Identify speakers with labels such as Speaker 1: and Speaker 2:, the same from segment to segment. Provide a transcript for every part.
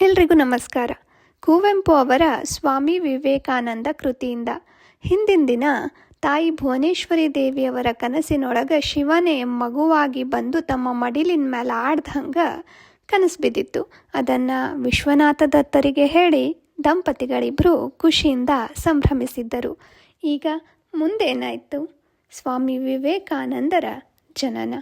Speaker 1: ಎಲ್ರಿಗೂ ನಮಸ್ಕಾರ. ಕುವೆಂಪು ಅವರ ಸ್ವಾಮಿ ವಿವೇಕಾನಂದ ಕೃತಿಯಿಂದ ಹಿಂದಿನ ದಿನ ತಾಯಿ ಭುವನೇಶ್ವರಿ ದೇವಿಯವರ ಕನಸಿನೊಳಗೆ ಶಿವನೇ ಮಗುವಾಗಿ ಬಂದು ತಮ್ಮ ಮಡಿಲಿನ ಮೇಲೆ ಆಡ್ದಂಗ ಕನಸು ಬಿದ್ದಿತ್ತು. ಅದನ್ನು ವಿಶ್ವನಾಥ ದತ್ತರಿಗೆ ಹೇಳಿ ದಂಪತಿಗಳಿಬ್ಬರು ಖುಷಿಯಿಂದ ಸಂಭ್ರಮಿಸಿದ್ದರು. ಈಗ ಮುಂದೇನಾಯಿತು? ಸ್ವಾಮಿ ವಿವೇಕಾನಂದರ ಜನನ.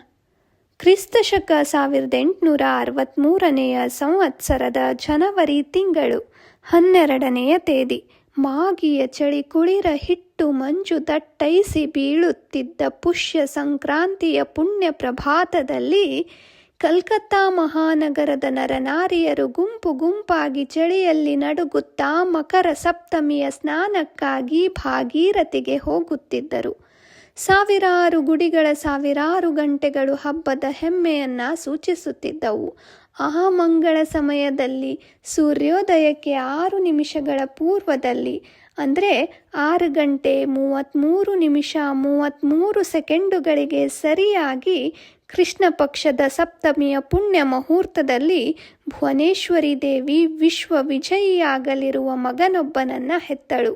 Speaker 1: ಕ್ರಿಸ್ತ ಶಕ ಸಾವಿರದ ಎಂಟುನೂರ ಅರವತ್ತ್ಮೂರನೆಯ ಸಂವತ್ಸರದ ಜನವರಿ ತಿಂಗಳು ಹನ್ನೆರಡನೆಯ ತೇದಿ. ಮಾಗಿಯ ಚಳಿ ಕುಳಿರ ಹಿಟ್ಟು ಮಂಜು ದಟ್ಟೈಸಿ ಬೀಳುತ್ತಿದ್ದ ಪುಷ್ಯ ಸಂಕ್ರಾಂತಿಯ ಪುಣ್ಯ ಪ್ರಭಾತದಲ್ಲಿ ಕಲ್ಕತ್ತಾ ಮಹಾನಗರದ ನರನಾರಿಯರು ಗುಂಪು ಗುಂಪಾಗಿ ಚಳಿಯಲ್ಲಿ ನಡುಗುತ್ತಾ ಮಕರ ಸಪ್ತಮಿಯ ಸ್ನಾನಕ್ಕಾಗಿ ಭಾಗೀರಥಿಗೆ ಹೋಗುತ್ತಿದ್ದರು. ಸಾವಿರಾರು ಗುಡಿಗಳ ಸಾವಿರಾರು ಗಂಟೆಗಳು ಹಬ್ಬದ ಹೆಮ್ಮೆಯನ್ನು ಸೂಚಿಸುತ್ತಿದ್ದವು. ಆ ಮಂಗಳ ಸಮಯದಲ್ಲಿ ಸೂರ್ಯೋದಯಕ್ಕೆ ಆರು ನಿಮಿಷಗಳ ಪೂರ್ವದಲ್ಲಿ, ಅಂದರೆ ಆರು ಗಂಟೆ ಮೂವತ್ತ್ಮೂರು ನಿಮಿಷ ಮೂವತ್ತ್ಮೂರು ಸೆಕೆಂಡುಗಳಿಗೆ ಸರಿಯಾಗಿ ಕೃಷ್ಣ ಪಕ್ಷದ ಸಪ್ತಮಿಯ ಪುಣ್ಯ ಮುಹೂರ್ತದಲ್ಲಿ ಭುವನೇಶ್ವರಿ ದೇವಿ ವಿಶ್ವ ವಿಜಯಿಯಾಗಲಿರುವ ಮಗನೊಬ್ಬನನ್ನು ಹೆತ್ತಳು.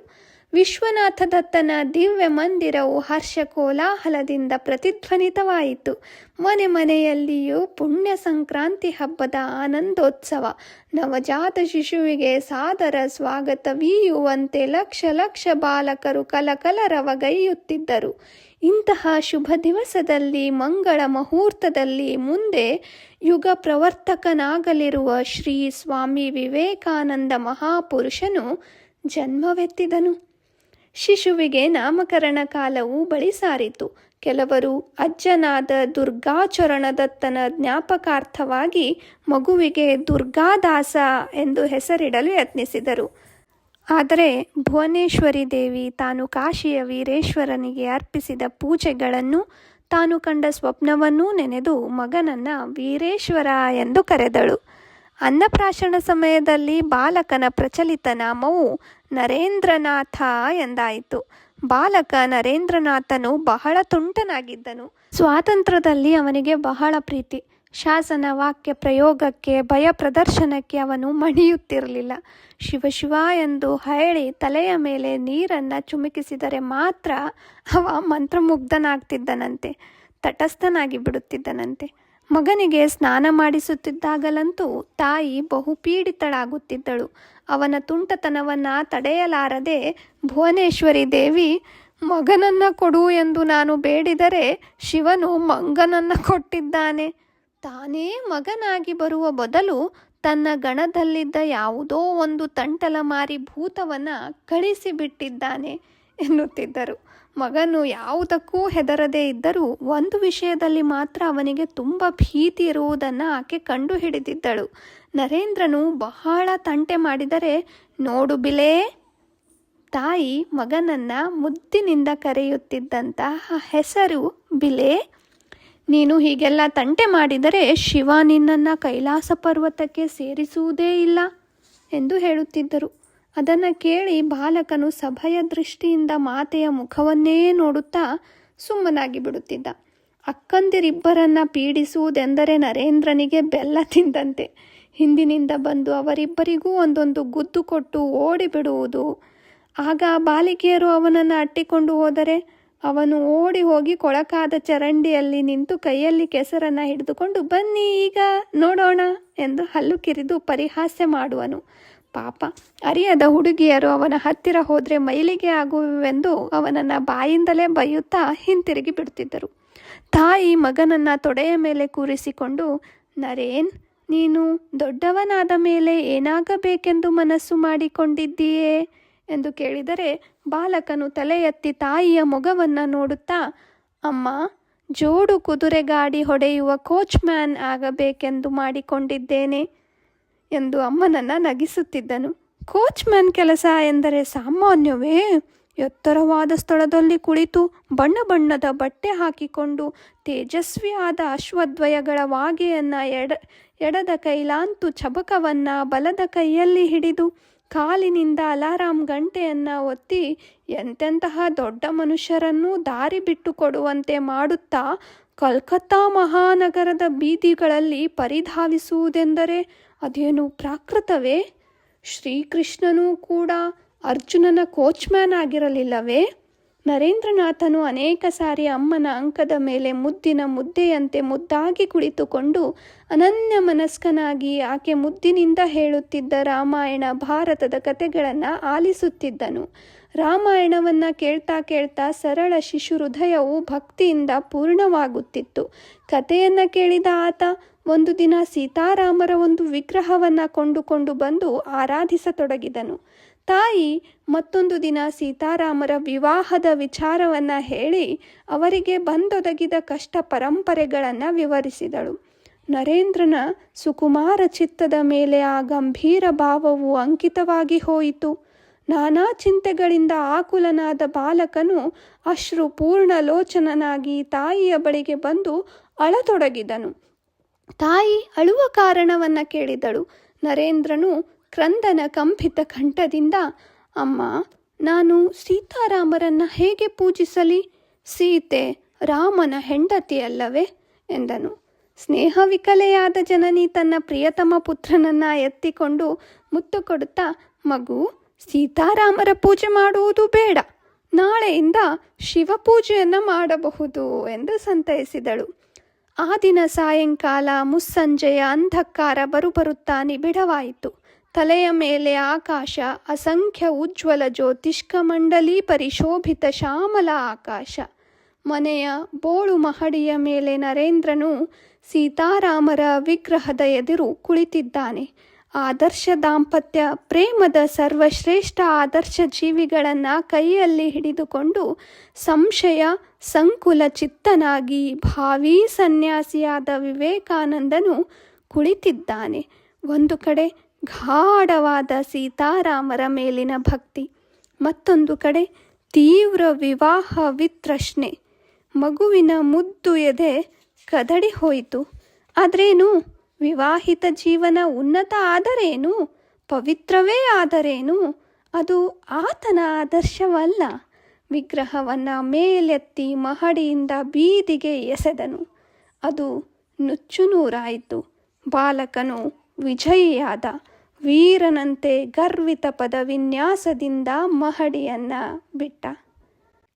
Speaker 1: ವಿಶ್ವನಾಥ ದತ್ತನ ದಿವ್ಯ ಮಂದಿರವು ಹರ್ಷ ಕೋಲಾಹಲದಿಂದ ಪ್ರತಿಧ್ವನಿತವಾಯಿತು. ಮನೆ ಮನೆಯಲ್ಲಿಯೂ ಪುಣ್ಯ ಸಂಕ್ರಾಂತಿ ಹಬ್ಬದ ಆನಂದೋತ್ಸವ. ನವಜಾತ ಶಿಶುವಿಗೆ ಸಾದರ ಸ್ವಾಗತವೀಯುವಂತೆ ಲಕ್ಷ ಲಕ್ಷ ಬಾಲಕರು ಕಲಕಲರವಗೈಯುತ್ತಿದ್ದರು ಇಂತಹ ಶುಭ ದಿವಸದಲ್ಲಿ ಮಂಗಳ ಮುಹೂರ್ತದಲ್ಲಿ ಮುಂದೆ ಯುಗ ಪ್ರವರ್ತಕನಾಗಲಿರುವ ಶ್ರೀ ಸ್ವಾಮಿ ವಿವೇಕಾನಂದ ಮಹಾಪುರುಷನು ಜನ್ಮವೆತ್ತಿದನು. ಶಿಶುವಿಗೆ ನಾಮಕರಣ ಕಾಲವು ಬಳಿ ಸಾರಿತು. ಕೆಲವರು ಅಜ್ಜನಾದ ದುರ್ಗಾಚರಣದತ್ತನ ಜ್ಞಾಪಕಾರ್ಥವಾಗಿ ಮಗುವಿಗೆ ದುರ್ಗಾದಾಸ ಎಂದು ಹೆಸರಿಡಲು ಯತ್ನಿಸಿದರು. ಆದರೆ ಭುವನೇಶ್ವರಿ ದೇವಿ ತಾನು ಕಾಶಿಯ ವೀರೇಶ್ವರನಿಗೆ ಅರ್ಪಿಸಿದ ಪೂಜೆಗಳನ್ನು ತಾನು ಕಂಡ ಸ್ವಪ್ನವನ್ನೂ ನೆನೆದು ಮಗನನ್ನ ವೀರೇಶ್ವರ ಎಂದು ಕರೆದಳು. ಅನ್ನಪ್ರಾಶನ ಸಮಯದಲ್ಲಿ ಬಾಲಕನ ಪ್ರಚಲಿತ ನಾಮವು ನರೇಂದ್ರನಾಥ ಎಂದಾಯಿತು. ಬಾಲಕ ನರೇಂದ್ರನಾಥನು ಬಹಳ ತುಂಟನಾಗಿದ್ದನು. ಸ್ವಾತಂತ್ರ್ಯದಲ್ಲಿ ಅವನಿಗೆ ಬಹಳ ಪ್ರೀತಿ. ಶಾಸನ, ವಾಕ್ಯ ಪ್ರಯೋಗಕ್ಕೆ, ಭಯ ಪ್ರದರ್ಶನಕ್ಕೆ ಅವನು ಮಣಿಯುತ್ತಿರಲಿಲ್ಲ. ಶಿವ ಶಿವ ಎಂದು ಹೇಳಿ ತಲೆಯ ಮೇಲೆ ನೀರನ್ನು ಚುಮುಕಿಸಿದರೆ ಮಾತ್ರ ಅವ ಮಂತ್ರಮುಗ್ಧನಾಗ್ತಿದ್ದನಂತೆ, ತಟಸ್ಥನಾಗಿ ಬಿಡುತ್ತಿದ್ದನಂತೆ. ಮಗನಿಗೆ ಸ್ನಾನ ಮಾಡಿಸುತ್ತಿದ್ದಾಗಲಂತೂ ತಾಯಿ ಬಹುಪೀಡಿತಳಾಗುತ್ತಿದ್ದಳು. ಅವನ ತುಂಟತನವನ್ನು ತಡೆಯಲಾರದೆ, ಭುವನೇಶ್ವರಿ ದೇವಿ, ಮಗನನ್ನ ಕೊಡು ಎಂದು ನಾನು ಬೇಡಿದರೆ ಶಿವನು ಮಂಗನನ್ನ ಕೊಟ್ಟಿದ್ದಾನೆ. ತಾನೇ ಮಗನಾಗಿ ಬರುವ ಬದಲು ತನ್ನ ಗಣದಲ್ಲಿದ್ದ ಯಾವುದೋ ಒಂದು ತಂಟಲ ಮಾರಿ ಭೂತವನ್ನು ಕಳಿಸಿಬಿಟ್ಟಿದ್ದಾನೆ. ಎನ್ನುತ್ತಿದ್ದರು. ಮಗನು ಯಾವುದಕ್ಕೂ ಹೆದರದೇ ಇದ್ದರೂ ಒಂದು ವಿಷಯದಲ್ಲಿ ಮಾತ್ರ ಅವನಿಗೆ ತುಂಬ ಭೀತಿ ಇರುವುದನ್ನು ಆಕೆ ಕಂಡು ಹಿಡಿದಿದ್ದಳು ನರೇಂದ್ರನು ಬಹಳ ತಂಟೆ ಮಾಡಿದರೆ, ನೋಡು ಬಿಲೇ ತಾಯಿ ಮಗನನ್ನ ಮುದ್ದಿನಿಂದ ಕರೆಯುತ್ತಿದ್ದಂತಹ ಹೆಸರು ಬಿಲೆ ನೀನು ಹೀಗೆಲ್ಲ ತಂಟೆ ಮಾಡಿದರೆ ಶಿವ ನಿನ್ನನ್ನು ಕೈಲಾಸ ಪರ್ವತಕ್ಕೆ ಸೇರಿಸುವುದೇ ಇಲ್ಲ ಎಂದು ಹೇಳುತ್ತಿದ್ದರು. ಅದನ್ನು ಕೇಳಿ ಬಾಲಕನು ಸಭೆಯ ದೃಷ್ಟಿಯಿಂದ ಮಾತೆಯ ಮುಖವನ್ನೇ ನೋಡುತ್ತಾ ಸುಮ್ಮನಾಗಿ ಬಿಡುತ್ತಿದ್ದ. ಅಕ್ಕಂದಿರಿಬ್ಬರನ್ನ ಪೀಡಿಸುವುದೆಂದರೆ ನರೇಂದ್ರನಿಗೆ ಬೆಲ್ಲ ತಿಂದಂತೆ. ಹಿಂದಿನಿಂದ ಬಂದು ಅವರಿಬ್ಬರಿಗೂ ಒಂದೊಂದು ಗುದ್ದು ಕೊಟ್ಟು ಓಡಿಬಿಡುವುದು. ಆಗ ಬಾಲಿಕೆಯರು ಅವನನ್ನು ಅಟ್ಟಿಕೊಂಡು ಹೋದರೆ ಅವನು ಓಡಿ ಹೋಗಿ ಕೊಳಕಾದ ಚರಂಡಿಯಲ್ಲಿ ನಿಂತು ಕೈಯಲ್ಲಿ ಕೆಸರನ್ನು ಹಿಡಿದುಕೊಂಡು, ಬನ್ನಿ ಈಗ ನೋಡೋಣ ಎಂದು ಹಲ್ಲು ಕಿರಿದು ಪರಿಹಾಸ್ಯ ಮಾಡುವನು. ಪಾಪ. ಅರಿಯದ ಹುಡುಗಿಯರು ಅವನ ಹತ್ತಿರ ಹೋದರೆ ಮೈಲಿಗೆ ಆಗುವೆಂದು ಅವನನ್ನು ಬಾಯಿಂದಲೇ ಬೈಯುತ್ತಾ ಹಿಂತಿರುಗಿ ಬಿಡುತ್ತಿದ್ದರು ತಾಯಿ ಮಗನನ್ನ ತೊಡೆಯ ಮೇಲೆ ಕೂರಿಸಿಕೊಂಡು, ನರೇನ್, ನೀನು ದೊಡ್ಡವನಾದ ಮೇಲೆ ಏನಾಗಬೇಕೆಂದು ಮನಸ್ಸು ಮಾಡಿಕೊಂಡಿದ್ದೀಯೇ? ಎಂದು ಕೇಳಿದರೆ, ಬಾಲಕನು ತಲೆ ಎತ್ತಿ ತಾಯಿಯ ಮೊಗವನ್ನು ನೋಡುತ್ತಾ, ಅಮ್ಮ, ಜೋಡು ಕುದುರೆ ಗಾಡಿ ಹೊಡೆಯುವ ಕೋಚ್ ಮ್ಯಾನ್ ಆಗಬೇಕೆಂದು ಮಾಡಿಕೊಂಡಿದ್ದೇನೆ. ಎಂದು ಅಮ್ಮನನ್ನು ನಗಿಸುತ್ತಿದ್ದನು. ಕೋಚ್ ಮ್ಯಾನ್ ಕೆಲಸ ಎಂದರೆ ಸಾಮಾನ್ಯವೇ? ಎತ್ತರವಾದ ಸ್ಥಳದಲ್ಲಿ ಕುಳಿತು ಬಣ್ಣ ಬಣ್ಣದ ಬಟ್ಟೆ ಹಾಕಿಕೊಂಡು ತೇಜಸ್ವಿಯಾದ ಅಶ್ವದ್ವಯಗಳ ವಾಗೆಯನ್ನು ಎಡ, ಎಡದ ಕೈಲಾಂತು ಚಬಕವನ್ನು ಬಲದ ಕೈಯಲ್ಲಿ ಹಿಡಿದು ಕಾಲಿನಿಂದ ಅಲಾರಾಮ್ ಗಂಟೆಯನ್ನು ಒತ್ತಿ ಎಂತೆಂತಹ ದೊಡ್ಡ ಮನುಷ್ಯರನ್ನೂ ದಾರಿ ಬಿಟ್ಟು ಕೊಡುವಂತೆ ಮಾಡುತ್ತಾ ಕಲ್ಕತ್ತಾ ಮಹಾನಗರದ ಬೀದಿಗಳಲ್ಲಿ ಪರಿಧಾವಿಸುವುದೆಂದರೆ ಅದೇನು ಪ್ರಾಕೃತವೇ? ಶ್ರೀಕೃಷ್ಣನೂ ಕೂಡ ಅರ್ಜುನನ ಕೋಚ್ಮ್ಯಾನ್ ಆಗಿರಲಿಲ್ಲವೇ? ನರೇಂದ್ರನಾಥನು ಅನೇಕ ಸಾರಿ ಅಮ್ಮನ ಅಂಕದ ಮೇಲೆ ಮುದ್ದಿನ ಮುದ್ದೆಯಂತೆ ಮುದ್ದಾಗಿ ಕುಳಿತುಕೊಂಡು ಅನನ್ಯ ಮನಸ್ಕನಾಗಿ ಆಕೆ ಮುದ್ದಿನಿಂದ ಹೇಳುತ್ತಿದ್ದ ರಾಮಾಯಣ ಭಾರತದ ಕತೆಗಳನ್ನು ಆಲಿಸುತ್ತಿದ್ದನು. ರಾಮಾಯಣವನ್ನು ಕೇಳ್ತಾ ಕೇಳ್ತಾ ಸರಳ ಶಿಶು ಹೃದಯವು ಭಕ್ತಿಯಿಂದ ಪೂರ್ಣವಾಗುತ್ತಿತ್ತು. ಕಥೆಯನ್ನು ಕೇಳಿದ ಆತ ಒಂದು ದಿನ ಸೀತಾರಾಮರ ಒಂದು ವಿಗ್ರಹವನ್ನು ಕೊಂಡುಕೊಂಡು ಬಂದು ಆರಾಧಿಸತೊಡಗಿದನು. ತಾಯಿ ಮತ್ತೊಂದು ದಿನ ಸೀತಾರಾಮರ ವಿವಾಹದ ವಿಚಾರವನ್ನು ಹೇಳಿ ಅವರಿಗೆ ಬಂದೊದಗಿದ ಕಷ್ಟ ಪರಂಪರೆಗಳನ್ನು ವಿವರಿಸಿದಳು. ನರೇಂದ್ರನ ಸುಕುಮಾರ ಚಿತ್ತದ ಮೇಲೆ ಆ ಗಂಭೀರ ಭಾವವು ಅಂಕಿತವಾಗಿ ಹೋಯಿತು. ನಾನಾ ಚಿಂತೆಗಳಿಂದ ಆಕುಲನಾದ ಬಾಲಕನು ಅಶ್ರು ಪೂರ್ಣ ಲೋಚನನಾಗಿ ತಾಯಿಯ ಬಳಿಗೆ ಬಂದು ಅಳತೊಡಗಿದನು. ತಾಯಿ ಅಳುವ ಕಾರಣವನ್ನು ಕೇಳಿದಳು. ನರೇಂದ್ರನು ಕ್ರಂದನ ಕಂಪಿತ ಕಂಠದಿಂದ, ಅಮ್ಮ, ನಾನು ಸೀತಾರಾಮರನ್ನು ಹೇಗೆ ಪೂಜಿಸಲಿ? ಸೀತೆ ರಾಮನ ಹೆಂಡತಿಯಲ್ಲವೇ ಎಂದನು. ಸ್ನೇಹವಿಕಲೆಯಾದ ಜನನಿ ತನ್ನ ಪ್ರಿಯತಮ ಪುತ್ರನನ್ನ ಎತ್ತಿಕೊಂಡು ಮುತ್ತು ಕೊಡುತ್ತಾ, ಮಗು, ಸೀತಾರಾಮರ ಪೂಜೆ ಮಾಡುವುದು ಬೇಡ. ನಾಳೆಯಿಂದ ಶಿವಪೂಜೆಯನ್ನು ಮಾಡಬಹುದು ಎಂದು ಸಂತೈಸಿದಳು. ಆ ದಿನ ಸಾಯಂಕಾಲ ಮುಸ್ಸಂಜೆಯ ಅಂಧಕಾರ ಬರುಬರುತ್ತಾ ನಿಬಿಡವಾಯಿತು ತಲೆಯ ಮೇಲೆ ಆಕಾಶ, ಅಸಂಖ್ಯ ಉಜ್ವಲ ಜ್ಯೋತಿಷ್ಕ ಮಂಡಲಿ ಪರಿಶೋಭಿತ ಶ್ಯಾಮಲ ಆಕಾಶ. ಮನೆಯ ಬೋಳು ಮಹಡಿಯ ಮೇಲೆ ನರೇಂದ್ರನು ಸೀತಾರಾಮರ ವಿಗ್ರಹದ ಎದುರು ಕುಳಿತಿದ್ದಾನೆ. ಆದರ್ಶ ದಾಂಪತ್ಯ, ಪ್ರೇಮದ ಸರ್ವಶ್ರೇಷ್ಠ ಆದರ್ಶ ಜೀವಿಗಳನ್ನು ಕೈಯಲ್ಲಿ ಹಿಡಿದುಕೊಂಡು ಸಂಶಯ ಸಂಕುಲ ಚಿತ್ತನಾಗಿ ಭಾವಿ ಸನ್ಯಾಸಿಯಾದ ವಿವೇಕಾನಂದನು ಕುಳಿತಿದ್ದಾನೆ. ಒಂದು ಕಡೆ ಗಾಢವಾದ ಸೀತಾರಾಮರ ಮೇಲಿನ ಭಕ್ತಿ, ಮತ್ತೊಂದು ಕಡೆ ತೀವ್ರ ವಿವಾಹ ವಿತ್ರಶ್ನೆ ಮಗುವಿನ ಮುದ್ದು ಎದೆ ಕದಡಿ ಹೋಯಿತು. ಆದ್ರೇನು? ವಿವಾಹಿತ ಜೀವನ ಉನ್ನತ ಆದರೇನು? ಪವಿತ್ರವೇ ಆದರೇನು? ಅದು ಆತನ ಆದರ್ಶವಲ್ಲ. ವಿಗ್ರಹವನ್ನು ಮೇಲೆತ್ತಿ ಮಹಡಿಯಿಂದ ಬೀದಿಗೆ ಎಸೆದನು. ಅದು ನುಚ್ಚುನೂರಾಯಿತು. ಬಾಲಕನು ವಿಜಯಿಯಾದ. ವೀರನಂತೆ ಗರ್ವಿತ ಪದವಿನ್ಯಾಸದಿಂದ ಮಹಡಿಯನ್ನು ಬಿಟ್ಟ.